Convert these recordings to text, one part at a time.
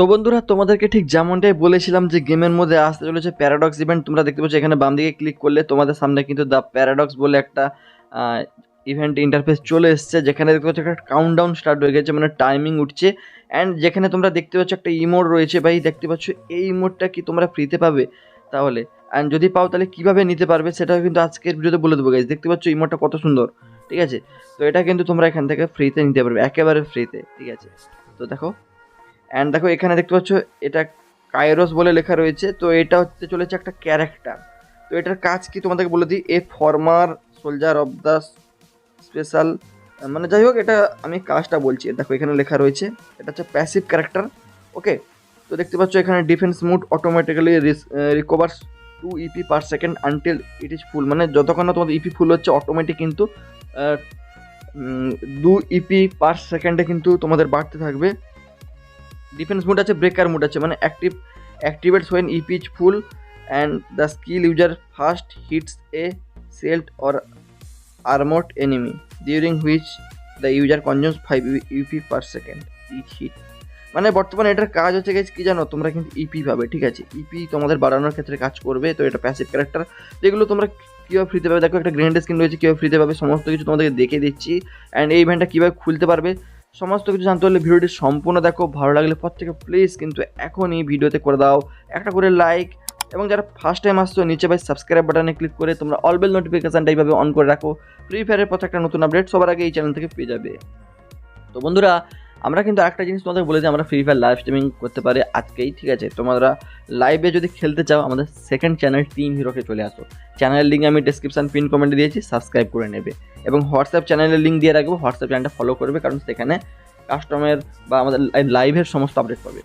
তো বন্ধুরা, তোমাদেরকে ঠিক যেমনটাই বলেছিলাম যে গেমের মধ্যে আসতে চলেছে প্যারাডক্স ইভেন্ট তোমরা দেখতে পাচ্ছ এখানে বাম দিকে ক্লিক করলে তোমাদের সামনে কিন্তু দ্য প্যারাডক্স বলে একটা ইভেন্ট ইন্টারফেস চলে এসছে, যেখানে দেখতে পাচ্ছ একটা কাউন্টডাউন স্টার্ট হয়ে গেছে মানে টাইমিং উঠছে। অ্যান্ড যেখানে তোমরা দেখতে পাচ্ছ একটা ইমোড রয়েছে, ভাই, দেখতে পাচ্ছ এই ইমোডটা কি তোমরা ফ্রিতে পাবে? তাহলে অ্যান্ড যদি পাও তাহলে কীভাবে নিতে পারবে সেটাও কিন্তু আজকের ভিডিওতে বলে দেবো গাইজ দেখতে পাচ্ছ ইমোডটা কত সুন্দর, ঠিক আছে? তো এটা কিন্তু তোমরা এখান থেকে ফ্রিতে নিতে পারবে, একেবারে ফ্রিতে ঠিক আছে? তো দেখো অ্যান্ড দেখো, এখানে দেখতে পাচ্ছ, এটা কাইরোস বলে লেখা রয়েছে। তো এটা হচ্ছে চলেছে একটা ক্যারেক্টার তো এটার কাজ কি তোমাদেরকে বলে দিই? A former soldier of the special মানে যাই হোক, এটা আমি কাজটা বলছি। দেখো, এখানে লেখা রয়েছে, এটা হচ্ছে প্যাসিভ ক্যারেক্টার ওকে তো দেখতে পাচ্ছ, এখানে defence mode automatically recovers to EP per second until it is full মানে যতক্ষণ না তোমাদের ইপি ফুল হচ্ছে অটোমেটিক কিন্তু দু ইপি পার সেকেন্ডে কিন্তু তোমাদের বাড়তে থাকবে। ডিফেন্স মুড আছে ব্রেকার মুড আছে মানে active activates when EP's full and the skill user first hits a shielded or armed enemy during which the user consumes five EP per second each hit মানে বর্তমানে এটার কাজ হচ্ছে গেছে কি জানো? তোমরা কিন্তু ইপি পাবে, ঠিক আছে? ইপি তোমাদের বাড়ানোর ক্ষেত্রে কাজ করবে, তো এটা প্যাসিভ ক্যারেক্টার যেগুলো তোমরা কীভাবে ফ্রিতে পাবে? দেখো একটা গ্রেনেড স্কিন রয়েছে, কীভাবে ফ্রিতে পাবে? সমস্ত কিছু তোমাদেরকে দেখে দিচ্ছি অ্যান্ড এই ইভেন্টটা কীভাবে খুলতে পারবে? সমস্ত কিছু জানতে হলে ভিডিওটি সম্পূর্ণ দেখো, ভালো লাগলে প্রত্যেকে প্লিজ কিন্তু এখনই ভিডিওতে করে দাও। একটা করে লাইক এবং যারা ফার্স্ট টাইম আসছো, নিচে ভাই সাবস্ক্রাইব বাটনে ক্লিক করে তোমরা অল অলবেল নোটিফিকেশানটা এইভাবে অন করে রাখো। ফ্রি ফায়ারের প্রত্যেকটা নতুন আপডেট সবার আগে এই চ্যানেল থেকে পেয়ে যাবে। তো বন্ধুরা আমরা কিন্তু একটা জিনিস তোমাদের বলে যে আমরা ফ্রি ফায়ার লাইভ স্ট্রিমিং করতে পারি আজকেই, ঠিক আছে? তোমরা লাইভে যদি খেলতে চাও, আমাদের সেকেন্ড চ্যানেল টিম হিরোকে চলে আসো। চ্যানেলের লিঙ্ক আমি ডিসক্রিপশন পিন কমেন্টে দিয়েছি সাবস্ক্রাইব করে নেবে। এবং হোয়াটসঅ্যাপ চ্যানেলের লিঙ্ক দিয়ে রাখব হোয়াটসঅ্যাপ চ্যানেলটা ফলো করবে, কারণ সেখানে কাস্টমার বা আমাদের লাইভের সমস্ত আপডেট পাবে।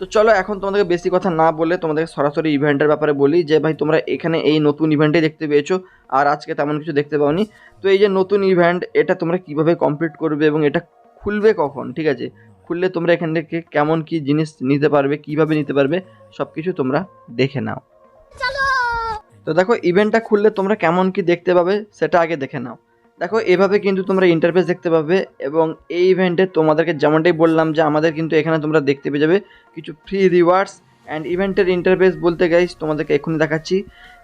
তো চলো, এখন তোমাদেরকে বেশি কথা না বলে তোমাদেরকে সরাসরি ইভেন্টের ব্যাপারে বলি যে, ভাই, তোমরা এখানে এই নতুন ইভেন্টে দেখতে পেয়েছ, আর আজকে তেমন কিছু দেখতে পাওনি। তো এই যে নতুন ইভেন্ট এটা তোমরা কীভাবে কমপ্লিট করবে এবং এটা খুলবে কখন ঠিক আছে? খুললে তোমরা এখান থেকে কেমন কি জিনিস নিতে পারবে কীভাবে নিতে পারবে সব কিছু তোমরা দেখে নাও। তো দেখো ইভেন্টটা খুললে তোমরা কেমন কি দেখতে পাবে সেটা আগে দেখে নাও। দেখো এভাবে কিন্তু তোমরা ইন্টারফেস দেখতে পাবে এবং এই ইভেন্টে তোমাদেরকে যেমনটাই বললাম যে আমাদের কিন্তু এখানে তোমরা দেখতে পেয়ে যাবে কিছু ফ্রি রিওয়ার্ডস অ্যান্ড ইভেন্টের ইন্টারফেস বলতে গাইস তোমাদেরকে এখনই দেখাচ্ছি।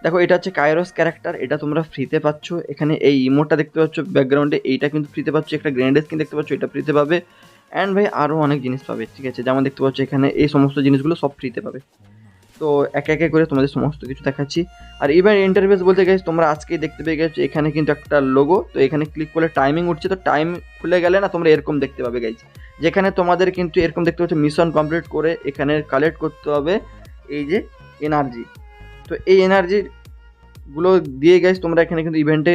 দেখো, এটা হচ্ছে কায়রস ক্যারেক্টার এটা তোমরা ফ্রিতে পাচ্ছ। এখানে এই ইমোটটা দেখতে পাচ্ছ ব্যাকগ্রাউন্ডে এইটা কিন্তু ফ্রিতে পাচ্ছ, একটা গ্র্যান্ড স্ক্রিন দেখতে পাচ্ছ, এটা ফ্রিতে পাবে। অ্যান্ড ভাই আরও অনেক জিনিস পাবে, ঠিক আছে? যেমন দেখতে পাচ্ছ, এখানে এই সমস্ত জিনিসগুলো সব ফ্রিতে পাবে। তো একে একে করে তোমাদের সমস্ত কিছু দেখাচ্ছি। আর ইভেন্ট ইন্টারফেস বলতে গেছে তোমরা আজকেই দেখতে পেয়ে গেছো, এখানে কিন্তু একটা লোগো তো এখানে ক্লিক করলে টাইমিং উঠছে, তো টাইম খুলে গেলে না তোমরা এরকম দেখতে পাবে গাইজ যেখানে তোমাদের কিন্তু এরকম দেখতে পাচ্ছ মিশন কমপ্লিট করে এখানে কালেক্ট করতে হবে এই যে এনার্জি তো এই এনার্জিগুলো দিয়ে গাইজ তোমরা এখানে কিন্তু ইভেন্টে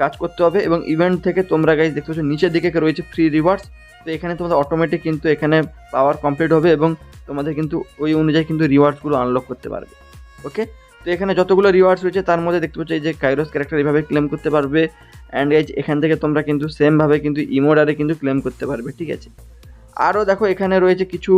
কাজ করতে হবে এবং ইভেন্ট থেকে তোমরা গাইজ দেখতে পাচ্ছ, নিচের দিকে রয়েছে ফ্রি রিওয়ার্ডস তো এখানে তোমাদের অটোমেটিক কিন্তু এখানে পাওয়ার কমপ্লিট হবে এবং তোমাদের কিন্তু ওই অনুযায়ী কিন্তু রিওয়ার্ডসগুলো আনলক করতে পারবে ওকে তো এখানে যতগুলো রিওয়ার্ডস রয়েছে, তার মধ্যে দেখতে পাচ্ছ এই যে কাইরোস ক্যারেক্টার এইভাবে ক্লেম করতে পারবে অ্যান্ড এই এখান থেকে তোমরা কিন্তু সেমভাবে কিন্তু ইমোডারে কিন্তু ক্লেম করতে পারবে, ঠিক আছে? আরও দেখো এখানে রয়েছে কিছু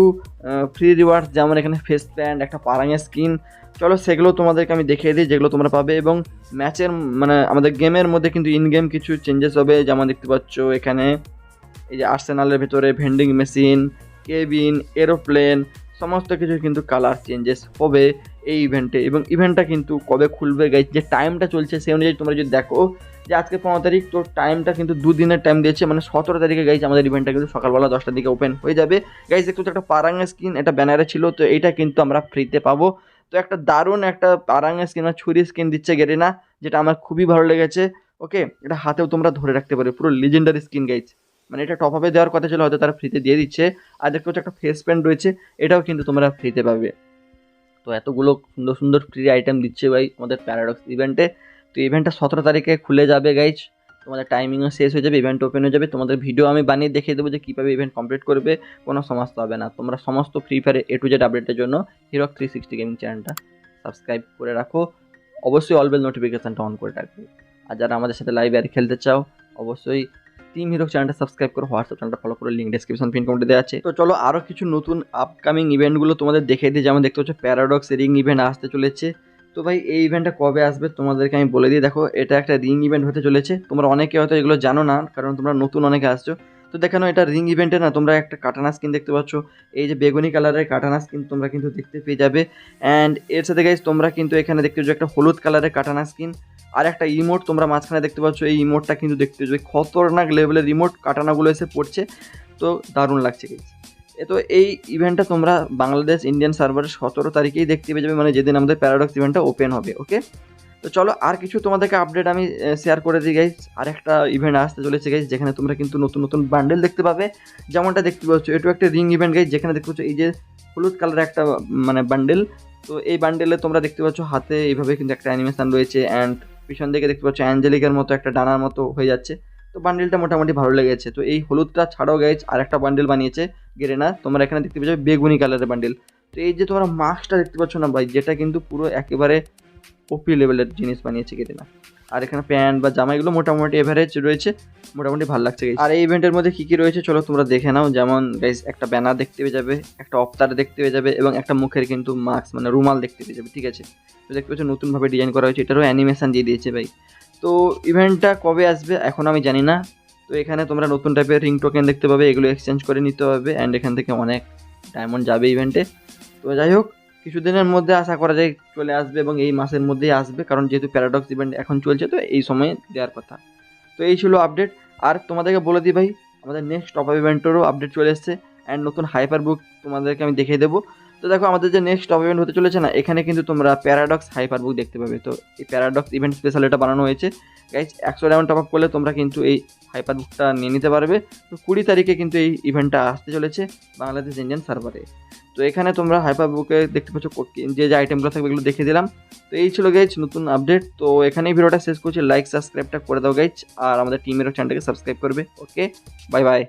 ফ্রি রিওয়ার্ডস যেমন এখানে ফেস প্যান্ট একটা পারাঙের স্কিন চলো সেগুলো তোমাদেরকে আমি দেখিয়ে দিই, যেগুলো তোমরা পাবে, এবং ম্যাচের মানে আমাদের গেমের মধ্যে কিন্তু ইন গেম কিছু চেঞ্জেস হবে, যেমন দেখতে পাচ্ছ এখানে, এই যে আর্সেনালের ভেতরে ভেন্ডিং মেশিন কেবিন এরোপ্লেন সমস্ত কিছু কিন্তু কালার চেঞ্জেস হবে এই ইভেন্টে এবং ইভেন্টটা কিন্তু কবে খুলবে গাইজ যে টাইমটা চলছে সেই অনুযায়ী তোমরা যদি দেখো, যে আজকে পনেরো তারিখ, তো টাইমটা কিন্তু দুদিনের টাইম দিয়েছে। মানে সতেরো তারিখে গাইজ আমাদের ইভেন্টটা কিন্তু সকালবেলা দশটার দিকে ওপেন হয়ে যাবে। গাইজ দেখতে একটা পারাঙ্গা স্কিন এটা ব্যানারে ছিল, তো এইটা কিন্তু আমরা ফ্রিতে পাবো। তো একটা দারুণ একটা পারাঙ্গা স্কিন আর ছুরি স্কিন দিচ্ছে গেরিনা যেটা আমার খুবই ভালো লেগেছে। ওকে এটা হাতেও তোমরা ধরে রাখতে পারো, পুরো লিজেন্ডারি স্কিন গাইজ মানে এটা টপ আপে দেওয়ার কথা ছিল, হয়তো তারা ফ্রিতে দিয়ে দিচ্ছে। আর দেখতে পাচ্ছ একটা ফেস প্যান্ট রয়েছে, এটাও কিন্তু তোমরা ফ্রিতে পাবে। তো এতগুলো সুন্দর সুন্দর ফ্রি আইটেম দিচ্ছে ভাই আমাদের প্যারাডক্স ইভেন্টে তো ইভেন্টটা সতেরো তারিখে খুলে যাবে গাইজ তোমাদের টাইমিংও শেষ হয়ে যাবে ইভেন্ট ওপেন হয়ে যাবে। তোমাদের ভিডিও আমি বানিয়ে দেখিয়ে দেবো যে কীভাবে ইভেন্ট কমপ্লিট করবে, কোনো সমস্যা হবে না। তোমরা সমস্ত Free Fire A to Z আপডেটের জন্য হিরক থ্রি সিক্সটি গেমিং চ্যানেলটা সাবস্ক্রাইব করে রাখো। অবশ্যই অলবেল নোটিফিকেশানটা অন করে রাখবে। আর যারা আমাদের সাথে লাইভ আর খেলতে চাও, অবশ্যই টিম হিরো চ্যানেলটা সাবস্ক্রাইব করো, হোয়াটসঅ্যাপ চ্যানেলটা ফলো করে লিঙ্ক ডিসক্রিপশন পিন কমেন্টে দেওয়া আছে। তো চলো আরও কিছু নতুন আপকামিং ইভেন্টগুলো তোমাদের দেখে দিই, যেমন দেখতে পাচ্ছ প্যারাডক্স রিং ইভেন্ট আসতে চলেছে। তো ভাই, এই ইভেন্টটা কবে আসবে তোমাদেরকে আমি বলে দিই, দেখো এটা একটা রিং ইভেন্ট হতে চলেছে। তোমরা অনেকে হয়তো এগুলো জানো না, কারণ তোমরা নতুন অনেকে আসছো। তো দেখানো এটা রিং ইভেন্টে না তোমরা একটা কাটানা স্কিন দেখতে পাচ্ছ। এই যে বেগুনি কালারের কাটানা স্কিন তোমরা কিন্তু দেখতে পেয়ে যাবে। অ্যান্ড এর সাথে গাইজ তোমরা কিন্তু এখানে দেখতে পাচ্ছ একটা হলুদ কালারের কাটানা স্কিন আর একটা ইমোট তোমরা মাঝখানে দেখতে পাচ্ছ। এই ইমোটটা কিন্তু দেখতে পাচ্ছ খতরনাক লেভেলের ইমোট কাটানাগুলো এসে পড়ছে। তো দারুণ লাগছে গাইজ এ তো এই ইভেন্টটা তোমরা বাংলাদেশ ইন্ডিয়ান সার্ভারের সতেরো তারিখেই দেখতে পেয়ে যাবে। মানে যেদিন আমাদের প্যারাডক্স ইভেন্টটা ওপেন হবে ওকে তো চলো, আর কিছু তোমাদেরকে আপডেট আমি শেয়ার করে দিই গাইজ আর একটা ইভেন্ট আসতে চলেছে গাইজ যেখানে তোমরা কিন্তু নতুন নতুন বান্ডেল দেখতে পাবে। যেমনটা দেখতে পাচ্ছ, এটু একটা রিং ইভেন্ট গাইজ যেখানে দেখতে পাচ্ছ, এই যে হলুদ কালারের একটা মানে বান্ডেল তো এই বান্ডেলে তোমরা দেখতে পাচ্ছ, হাতে এইভাবে কিন্তু একটা অ্যানিমেশন রয়েছে অ্যান্ড পিছন দিকে দেখতে পাচ্ছ অ্যাঞ্জেলিকার মতো একটা ডানার মতো হয়ে যাচ্ছে। তো বান্ডেলটা মোটামুটি ভালো লেগেছে। তো এই হলুদটা ছাড়াও গাইজ আর একটা বান্ডেল বানিয়েছে গেরেনা তোমরা এখানে দেখতে পাচ্ছ বেগুনি কালারের বান্ডেল তো এই যে তোমরা মাস্কটা দেখতে পাচ্ছ না, ভাই, যেটা কিন্তু পুরো একেবারে ওপি লেভেলের জিনিস বানিয়েছে গেরেনা আর এখানে প্যান্ট বা জামা এগুলো মোটামুটি এভারেজ রয়েছে, মোটামুটি ভালো লাগছে আর এই ইভেন্টের মধ্যে কী কী রয়েছে চলো তোমরা দেখে নাও, যেমন গাইজ একটা ব্যানার দেখতে পেয়ে যাবে, একটা অফতার দেখতে পেয়ে যাবে এবং একটা মুখের কিন্তু মাস্ক মানে রুমাল দেখতে পেয়ে যাবে, ঠিক আছে? তো দেখতে পাচ্ছ নতুনভাবে ডিজাইন করা হয়েছে, এটারও অ্যানিমেশন দিয়ে দিয়েছে ভাই। তো ইভেন্টটা কবে আসবে এখন আমি জানি না। তো এখানে তোমরা নতুন টাইপের রিং টোকেন দেখতে পাবে, এগুলো এক্সচেঞ্জ করে নিতে হবে অ্যান্ড এখান থেকে অনেক ডায়মন্ড যাবে ইভেন্টে তো যাই হোক কিছুদিনের মধ্যে আশা করা যায় চলে আসবে এবং এই মাসের মধ্যেই আসবে, কারণ যেহেতু প্যারাডক্স ইভেন্ট এখন চলছে, তো এই সময়ে দেওয়ার কথা। তো এই ছিল আপডেট আর তোমাদেরকে বলে দিই ভাই, আমাদের নেক্সট টপ আপ ইভেন্টেরও আপডেট চলে এসেছে অ্যান্ড নতুন হাইপার বুক তোমাদেরকে আমি দেখিয়ে দেবো। তো দেখো, আমাদের যে নেক্সট টপ ইভেন্ট হতে চলেছে না, এখানে কিন্তু তোমরা প্যারাডক্স হাইপার বুক দেখতে পাবে। তো এই প্যারাডক্স ইভেন্ট স্পেশাল এটা বানানো হয়েছে। গাইজ একশো ডায়মন্ড টপ আপ করলে তোমরা কিন্তু এই হাইপার বুকটা নিয়ে নিতে পারবে। তো কুড়ি তারিখে কিন্তু এই ইভেন্টটা আসতে চলেছে বাংলাদেশ ইন্ডিয়ান সার্ভারে তো এখানে তোমরা হাইপার বুকে দেখতে পাচ্ছ যে যে আইটেমগুলো থাকবে এগুলো দেখে দিলাম। তো এই ছিল গাইজ নতুন আপডেট তো এখানেই ভিডিওটা শেষ করছি। লাইক সাবস্ক্রাইবটা করে দাও গাইজ আর আমাদের টিমেরও চ্যানেলটাকে সাবস্ক্রাইব করবে। Okay bye bye